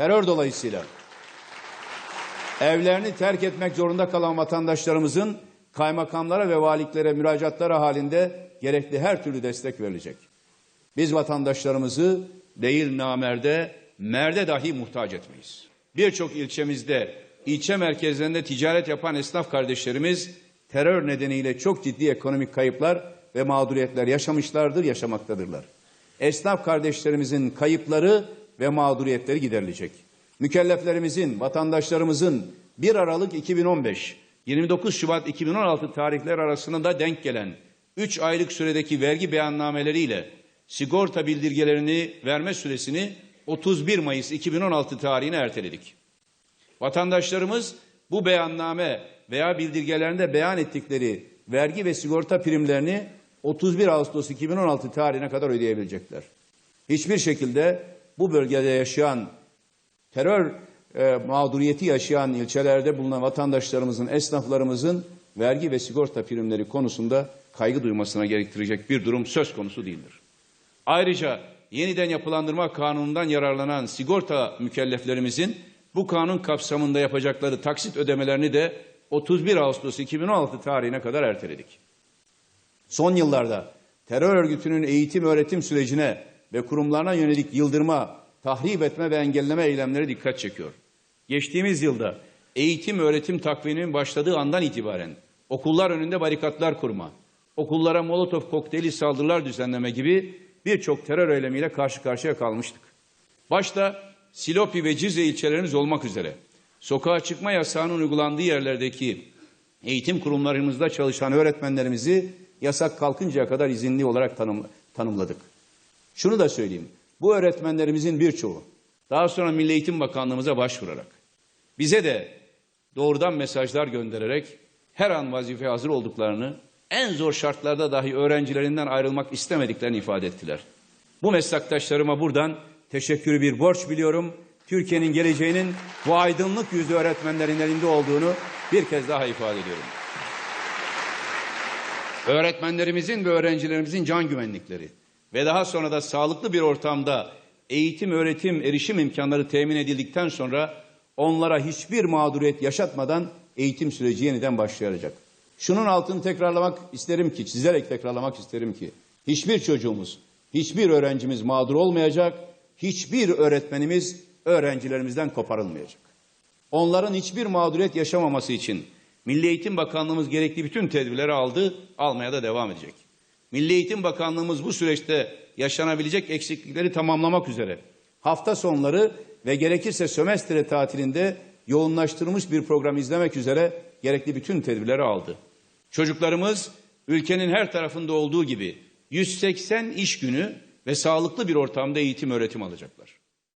terör dolayısıyla evlerini terk etmek zorunda kalan vatandaşlarımızın kaymakamlara ve valiklere müracaatları halinde gerekli her türlü destek verilecek. Biz vatandaşlarımızı değil namerde, merde dahi muhtaç etmeyiz. Birçok ilçemizde, ilçe merkezlerinde ticaret yapan esnaf kardeşlerimiz terör nedeniyle çok ciddi ekonomik kayıplar ve mağduriyetler yaşamışlardır, yaşamaktadırlar. Esnaf kardeşlerimizin kayıpları ve mağduriyetleri giderilecek. Mükelleflerimizin, vatandaşlarımızın 1 Aralık 2015, 29 Şubat 2016 tarihler arasında da denk gelen 3 aylık süredeki vergi beyannameleriyle sigorta bildirgelerini verme süresini 31 Mayıs 2016 tarihine erteledik. Vatandaşlarımız bu beyanname veya bildirgelerinde beyan ettikleri vergi ve sigorta primlerini 31 Ağustos 2016 tarihine kadar ödeyebilecekler. Hiçbir şekilde bu bölgede yaşayan terör e, mağduriyeti yaşayan ilçelerde bulunan vatandaşlarımızın, esnaflarımızın vergi ve sigorta primleri konusunda kaygı duymasına gerektirecek bir durum söz konusu değildir. Ayrıca yeniden yapılandırma kanunundan yararlanan sigorta mükelleflerimizin bu kanun kapsamında yapacakları taksit ödemelerini de 31 Ağustos 2016 tarihine kadar erteledik. Son yıllarda terör örgütünün eğitim öğretim sürecine ve kurumlarına yönelik yıldırma, tahrip etme ve engelleme eylemleri dikkat çekiyor. Geçtiğimiz yılda eğitim öğretim takviminin başladığı andan itibaren okullar önünde barikatlar kurma, okullara molotof kokteyli saldırılar düzenleme gibi birçok terör eylemiyle karşı karşıya kalmıştık. Başta Silopi ve Cizre ilçelerimiz olmak üzere sokağa çıkma yasağının uygulandığı yerlerdeki eğitim kurumlarımızda çalışan öğretmenlerimizi yasak kalkıncaya kadar izinli olarak tanım, tanımladık. Şunu da söyleyeyim. Bu öğretmenlerimizin birçoğu daha sonra Milli Eğitim Bakanlığımıza başvurarak bize de doğrudan mesajlar göndererek her an vazife hazır olduklarını, en zor şartlarda dahi öğrencilerinden ayrılmak istemediklerini ifade ettiler. Bu meslektaşlarıma buradan teşekkürü bir borç biliyorum. Türkiye'nin geleceğinin bu aydınlık yüzlü öğretmenlerin elinde olduğunu bir kez daha ifade ediyorum. Öğretmenlerimizin ve öğrencilerimizin can güvenlikleri ve daha sonra da sağlıklı bir ortamda eğitim, öğretim, erişim imkanları temin edildikten sonra onlara hiçbir mağduriyet yaşatmadan eğitim süreci yeniden başlayacak. Şunun altını tekrarlamak isterim ki, çizerek tekrarlamak isterim ki, hiçbir çocuğumuz, hiçbir öğrencimiz mağdur olmayacak, hiçbir öğretmenimiz öğrencilerimizden koparılmayacak. Onların hiçbir mağduriyet yaşamaması için Milli Eğitim Bakanlığımız gerekli bütün tedbirleri aldı, almaya da devam edecek. Milli Eğitim Bakanlığımız bu süreçte yaşanabilecek eksiklikleri tamamlamak üzere hafta sonları ve gerekirse sömestre tatilinde yoğunlaştırılmış bir program izlemek üzere gerekli bütün tedbirleri aldı. Çocuklarımız ülkenin her tarafında olduğu gibi 180 iş günü ve sağlıklı bir ortamda eğitim öğretim alacaklar.